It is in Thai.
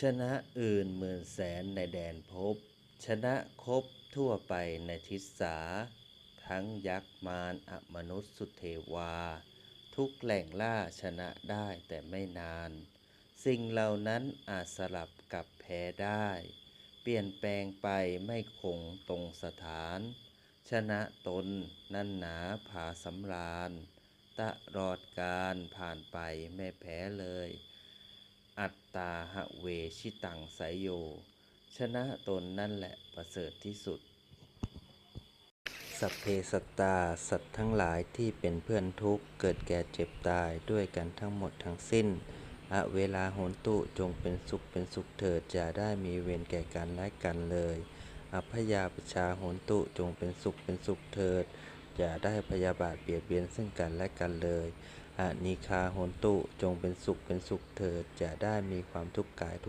ชนะอื่นหมื่นแสนในแดนภพ ชนะครบทั่วไปในทิศสา ทั้งยักษ์มารอมนุษย์สุเทวา ทุกแหล่งล่าชนะได้แต่ไม่นาน สิ่งเหล่านั้นอาจสลับกับแพ้ได้ เปลี่ยนแปลงไปไม่คงตรงสถาน ชนะตนนั่นหนาผาสำราญตลอดการผ่านไปไม่แพ้เลย อัตตาหะเวชิตังไสยโย ชนะตนนั่นแหละประเสริฐที่สุด สัพเพสัตตา สัตว์ทั้งหลายที่เป็นเพื่อนทุกข์ เกิดแก่เจ็บตายด้วยกันทั้งหมดทั้งสิ้นอะเวลาโหนตุจงเป็นสุขเป็นสุขเถิดอย่าได้มีเวรแก่กันและกันเลย อัพยาปชาโหนตุจงเป็นสุขเป็นสุขเถิด อย่าได้พยาบาทเบียดเบียนซึ่งกันและกันเลยอานิคาโหนตุ จงเป็นสุขเป็นสุขเถิด อย่าได้มีความทุกข์กาย